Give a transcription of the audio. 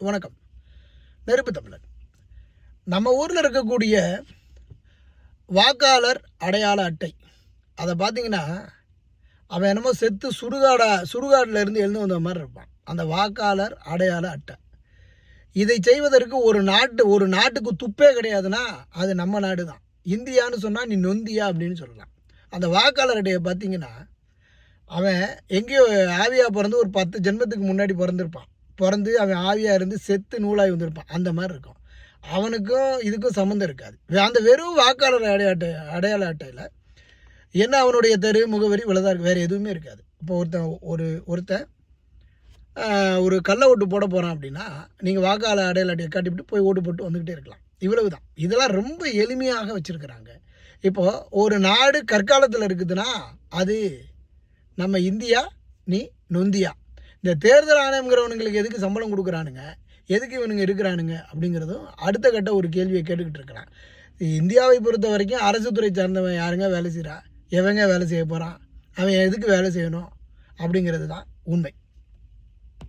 வணக்கம். நெருப்பு தமிழன் நம்ம ஊரில் இருக்கக்கூடிய வாக்காளர் அடையாள அட்டை. அதை பார்த்தீங்கன்னா அவன் என்னமோ செத்து சுடுகாடா சுடுகாட்டில் இருந்து எழுந்து வந்த மாதிரி இருப்பான். அந்த வாக்காளர் அடையாள அட்டை. இதை செய்வதற்கு ஒரு நாட்டு ஒரு நாட்டுக்கு துப்பே கிடையாதுன்னா அது நம்ம நாடு தான் இந்தியான்னு சொன்னால் நீ நொந்தியா அப்படின்னு சொல்லலாம். அந்த வாக்காளர் அட்டையை பார்த்தீங்கன்னா அவன் எங்கேயோ ஆவியாக பிறந்து ஒரு பத்து ஜென்மத்துக்கு முன்னாடி பிறந்திருப்பான். பிறந்து அவன் ஆவியாக இருந்து செத்து நூலாகி வந்திருப்பான். அந்த மாதிரி இருக்கும். அவனுக்கும் இதுக்கும் சம்மந்தம் இருக்காது. அந்த வெறும் வாக்காளர் அடையாட்ட அடையாள அட்டையில் என்ன அவனுடைய தெரு முகவரி இவ்வளோதான் இருக்குது வேறு எதுவுமே இருக்காது. இப்போ ஒருத்தன் ஒரு ஒருத்தன் ஒரு கள்ள ஓட்டு போட போகிறான் அப்படின்னா நீங்கள் வாக்காளர் அடையாள அட்டையை காட்டிவிட்டு போய் ஓட்டு போட்டு வந்துக்கிட்டே இருக்கலாம். இவ்வளவு தான் இதெல்லாம் ரொம்ப எளிமையாக வச்சுருக்கிறாங்க. இப்போது ஒரு நாடு கற்காலத்தில் இருக்குதுன்னா அது நம்ம இந்தியா நீ நொந்தியா. இந்த தேர்தல் ஆணையங்கிறவனுங்களுக்கு எதுக்கு சம்பளம் கொடுக்குறானுங்க? எதுக்கு இவனுங்க இருக்கிறானுங்க? அப்படிங்கிறதும் அடுத்த கட்ட ஒரு கேள்வியை கேட்டுக்கிட்டு இருக்கிறான் இந்தியாவை பொறுத்த வரைக்கும் அரசு துறை சார்ந்தவன் யாருங்க? வேலை செய்கிறான் எவங்க வேலை செய்ய போகிறான் அவன் எதுக்கு வேலை செய்யணும்? அப்படிங்கிறது தான் உண்மை.